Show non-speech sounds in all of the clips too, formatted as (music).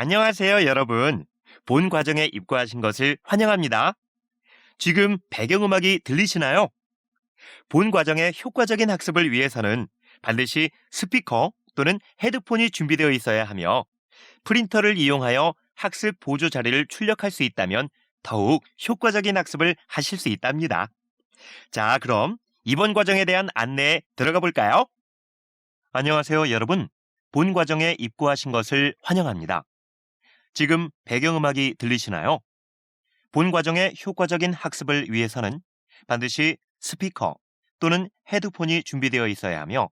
안녕하세요, 여러분. 본 과정에 입고하신 것을 환영합니다. 지금 배경음악이 들리시나요? 본 과정의 효과적인 학습을 위해서는 반드시 스피커 또는 헤드폰이 준비되어 있어야 하며 프린터를 이용하여 학습 보조 자료를 출력할 수 있다면 더욱 효과적인 학습을 하실 수 있답니다. 자, 그럼 이번 과정에 대한 안내에 들어가 볼까요? 안녕하세요, 여러분. 본 과정에 입고하신 것을 환영합니다. 지금 배경음악이 들리시나요? 본 과정의 효과적인 학습을 위해서는 반드시 스피커 또는 헤드폰이 준비되어 있어야 하며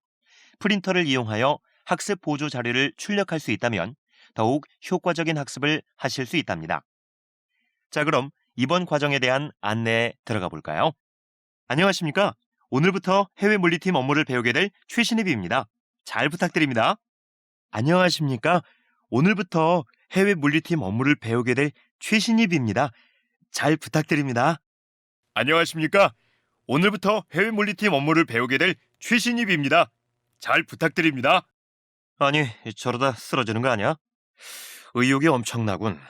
프린터를 이용하여 학습 보조 자료를 출력할 수 있다면 더욱 효과적인 학습을 하실 수 있답니다. 자, 그럼 이번 과정에 대한 안내에 들어가 볼까요? 안녕하십니까? 오늘부터 해외 물리팀 업무를 배우게 될 최신입입니다. 잘 부탁드립니다. 안녕하십니까? 오늘부터 해외 물리팀 업무를 배우게 될 최신입입니다. 잘 부탁드립니다. 안녕하십니까? 오늘부터 해외 물리팀 업무를 배우게 될 최신입입니다. 잘 부탁드립니다. 아니, 저러다 쓰러지는 거 아니야? 의욕이 엄청나군.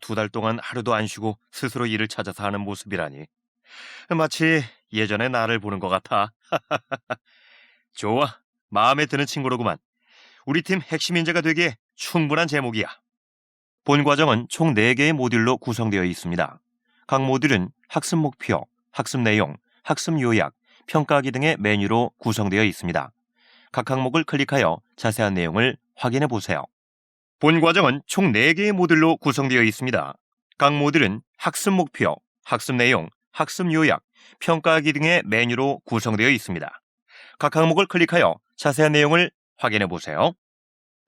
두 달 동안 하루도 안 쉬고 스스로 일을 찾아서 하는 모습이라니. 마치 예전에 나를 보는 것 같아. (laughs) 좋아. 마음에 드는 친구로구만. 우리 팀 핵심 인재가 되기에 충분한 제목이야. 본 과정은 총 4개의 모듈로 구성되어 있습니다. 각 모듈은 학습 목표, 학습 내용, 학습 요약, 평가하기 등의 메뉴로 구성되어 있습니다. 각 항목을 클릭하여 자세한 내용을 확인해 보세요. 본 과정은 총 4개의 모듈로 구성되어 있습니다. 각 모듈은 학습 목표, 학습 내용, 학습 요약, 평가하기 등의 메뉴로 구성되어 있습니다. 각 항목을 클릭하여 자세한 내용을 확인해 보세요.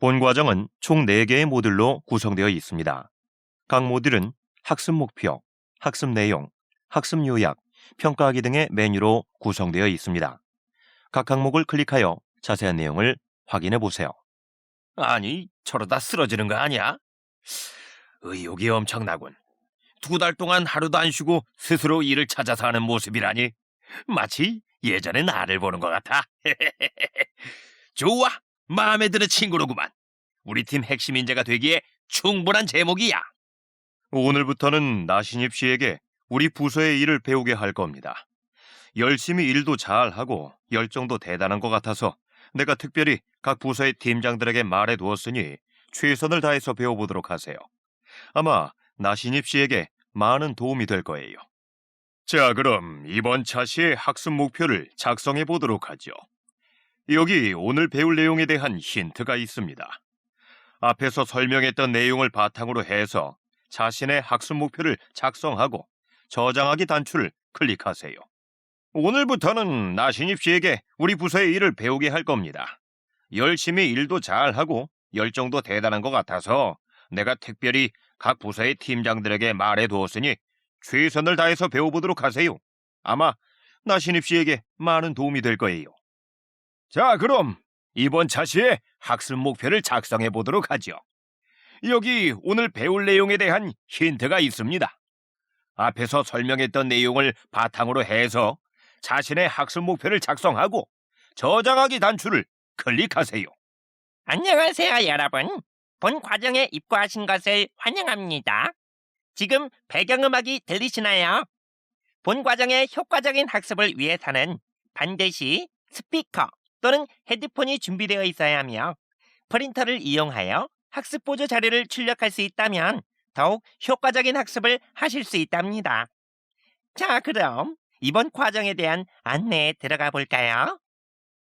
본 과정은 총 4개의 모듈로 구성되어 있습니다. 각 모듈은 학습 목표, 학습 내용, 학습 요약, 평가하기 등의 메뉴로 구성되어 있습니다. 각 항목을 클릭하여 자세한 내용을 확인해 보세요. 아니, 저러다 쓰러지는 거 아니야? 의욕이 엄청나군. 두 달 동안 하루도 안 쉬고 스스로 일을 찾아서 하는 모습이라니. 마치 예전에 나를 보는 것 같아. (laughs) 좋아. 마음에 드는 친구로구만. 우리 팀 핵심 인재가 되기에 충분한 제목이야. 오늘부터는 나신입 씨에게 우리 부서의 일을 배우게 할 겁니다. 열심히 일도 잘하고 열정도 대단한 것 같아서 내가 특별히 각 부서의 팀장들에게 말해 두었으니 최선을 다해서 배워보도록 하세요. 아마 나신입 씨에게 많은 도움이 될 거예요. 자, 그럼 이번 차시의 학습 목표를 작성해 보도록 하죠. 여기 오늘 배울 내용에 대한 힌트가 있습니다. 앞에서 설명했던 내용을 바탕으로 해서 자신의 학습 목표를 작성하고 저장하기 단추를 클릭하세요. 오늘부터는 나신입 씨에게 우리 부서의 일을 배우게 할 겁니다. 열심히 일도 잘하고 열정도 대단한 것 같아서 내가 특별히 각 부서의 팀장들에게 말해 두었으니 최선을 다해서 배워보도록 하세요. 아마 나신입 씨에게 많은 도움이 될 거예요. 자, 그럼 이번 차시에 학습 목표를 작성해 보도록 하죠. 여기 오늘 배울 내용에 대한 힌트가 있습니다. 앞에서 설명했던 내용을 바탕으로 해서 자신의 학습 목표를 작성하고 저장하기 단추를 클릭하세요. 안녕하세요, 여러분. 본 과정에 입고하신 것을 환영합니다. 지금 배경음악이 들리시나요? 본 과정의 효과적인 학습을 위해서는 반드시 스피커 또는 헤드폰이 준비되어 있어야 하며 프린터를 이용하여 학습 보조 자료를 출력할 수 있다면 더욱 효과적인 학습을 하실 수 있답니다. 자, 그럼 이번 과정에 대한 안내에 들어가 볼까요?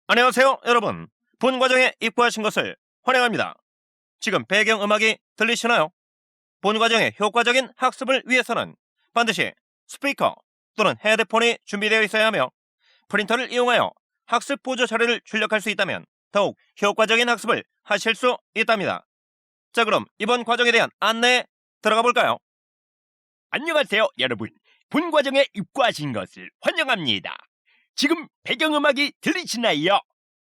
안녕하세요, 여러분. 본 과정에 입고하신 것을 환영합니다. 지금 배경 음악이 들리시나요? 본 과정의 효과적인 학습을 위해서는 반드시 스피커 또는 헤드폰이 준비되어 있어야 하며 프린터를 이용하여 학습 보조 자료를 출력할 수 있다면 더욱 효과적인 학습을 하실 수 있답니다. 자, 그럼 이번 과정에 대한 안내에 들어가 볼까요? 안녕하세요, 여러분. 본 과정에 입고하신 것을 환영합니다. 지금 배경음악이 들리시나요?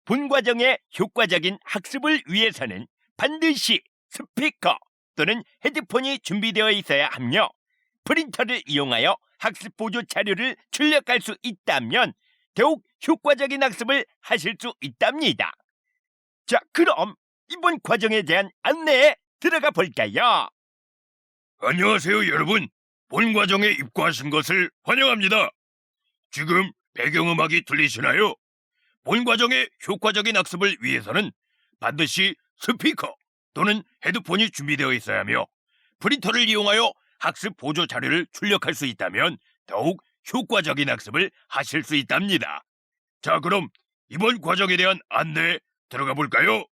본 과정의 효과적인 학습을 위해서는 반드시 스피커 또는 헤드폰이 준비되어 있어야 하며 프린터를 이용하여 학습 보조 자료를 출력할 수 있다면 더욱 효과적인 학습을 하실 수 있답니다. 자, 그럼 이번 과정에 대한 안내에 들어가 볼까요? 안녕하세요, 여러분. 본 과정에 입고하신 것을 환영합니다. 지금 배경음악이 들리시나요? 본 과정의 효과적인 학습을 위해서는 반드시 스피커 또는 헤드폰이 준비되어 있어야 하며 프린터를 이용하여 학습 보조 자료를 출력할 수 있다면 더욱 효과적인 학습을 하실 수 있답니다. 자, 그럼 이번 과정에 대한 안내 들어가 볼까요?